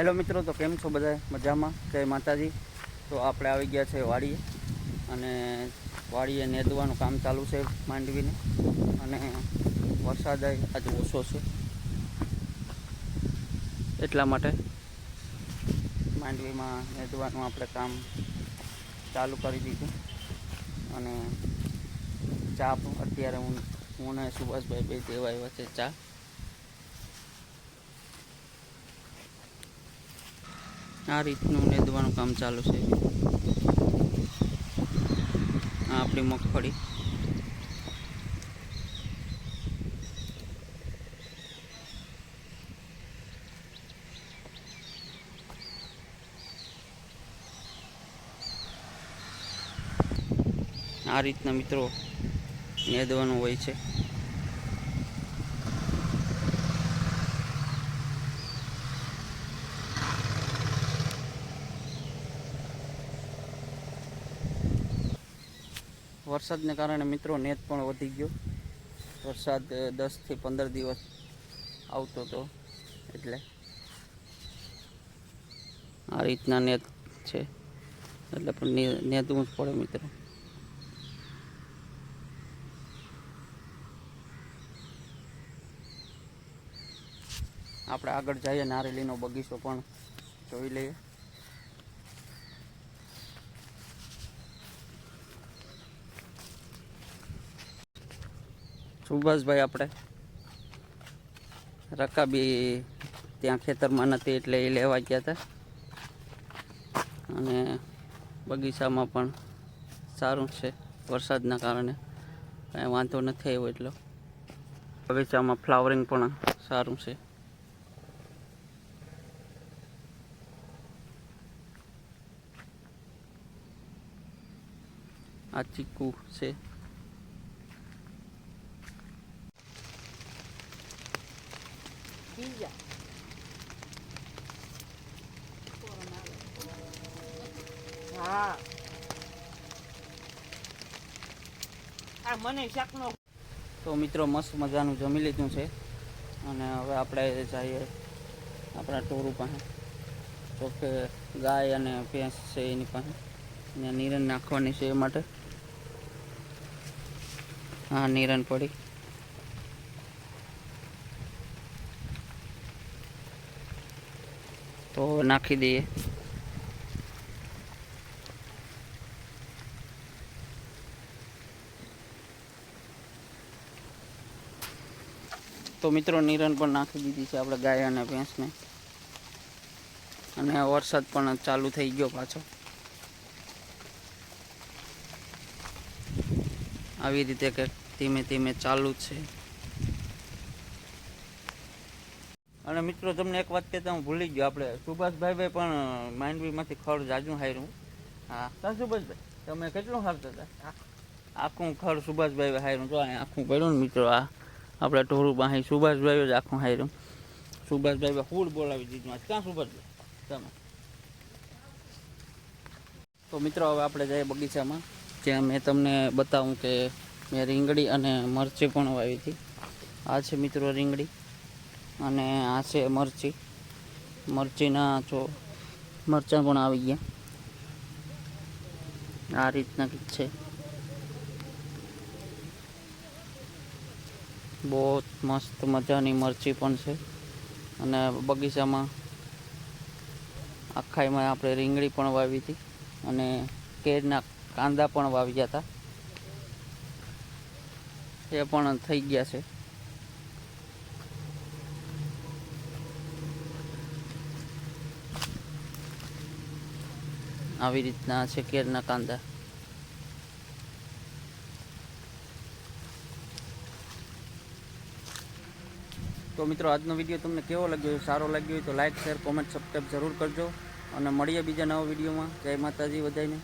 Hello મિત્રો, તો કેમ છો બધા મજામાં? જય માતાજી. તો આપણે આવી ગયા છે વાડીએ અને વાડીએ નેદવાનું કામ ચાલુ છે માંડવીને. અને વરસાદ આજે ઓછો છે. એટલા માટે માંડવીમાં નેદવાનું આપણે કામ ચાલુ કરી દીધું. અને ચા અત્યારે હું હું ને સુભાષભાઈ બે દેવા આવ્યા છે ચા. આ રીતનું નેદવાનું કામ ચાલુ છે. આ આપણી મગફળી. આ રીતના મિત્રો નેદવાનું હોય છે. વરસાદને કારણે મિત્રો નેત પણ વધી ગયો. વરસાદ દસથી પંદર દિવસ આવતો હતો એટલે આ રીતના નેત છે. એટલે પણ નેતવું જ પડે મિત્રો. આપણે આગળ જઈએ નારેલીનો બગીચો પણ જોઈ લઈએ. સુભાષભાઈ આપણે. રકાબી ત્યાં ખેતરમાં નથી એટલે એ લેવા ગયા હતા અને બગીચામાં પણ સારું છે વરસાદના કારણે. કાંઈ વાંધો નથી આવ્યો એટલો. બગીચામાં ફ્લાવરિંગ પણ સારું છે. આ ચીકુ છે. હા આ મને શાકનો તો મિત્રો, મસ્ત મજાનું જમી લીધું છે. અને હવે આપણે જઈએ આપણા ટોરું પાસે તો કે ગાય અને ભેંસ છે એની પાસે. નિરણ નાખવાની છે એ માટે. હા, નિરણ પડી. તો નાખી દઈએ. તો મિત્રો નિરણ પણ નાખી દીધી છે આપણે ગાય અને ભેંસને. અને વરસાદ પણ ચાલુ થઈ ગયો પાછો. આવી રીતે કે ધીમે ધીમે ચાલુ છે. અને મિત્રો તમને એક વાત કહેતા હું ભૂલી ગયો. આપણે સુભાષભાઈ પણ માંડવીમાંથી ખડ જાજુ હાર્યું. હા. કા સુભાષભાઈ. તમે કેટલું હારતા હતા? આખું ખડ સુભાષભાઈ હાર્યું. જો આખું પડ્યું ને મિત્રો આ આપણે ઢોરું પાસે સુભાષભાઈ જ આખું હાર્યું. સુભાષભાઈ ફૂલ બોલાવી દીધું. આજ ક્યાં સુભાષભાઈ? તમે. તો મિત્રો હવે આપણે જઈએ બગીચામાં જ્યાં મેં તમને બતાવું કે મેં રીંગણી અને મરચી પણ વાવી હતી. આ છે મિત્રો રીંગણી અને આ છે મરચી. મરચીના જો મરચાં પણ આવી ગયા. આ રીતના કંઈક છે. બહુ મસ્ત મજાની મરચી પણ છે. અને બગીચામાં આખાઈમાં આપણે રીંગણી પણ વાવી હતી અને કેરના કાંદા પણ વાવ્યા હતા. એ પણ થઈ ગયા છે. આવી રીતના છે કેરના કાંદા. તો મિત્રો, આજનો વીડિયો તમને કેવો લાગ્યો? સારો લાગ્યો હોય તો લાઈક શેર કોમેન્ટ સબસ્ક્રાઈબ જરૂર કરજો. અને મળીએ બીજા નવા વિડીયોમાં જય માતાજી, બધાને.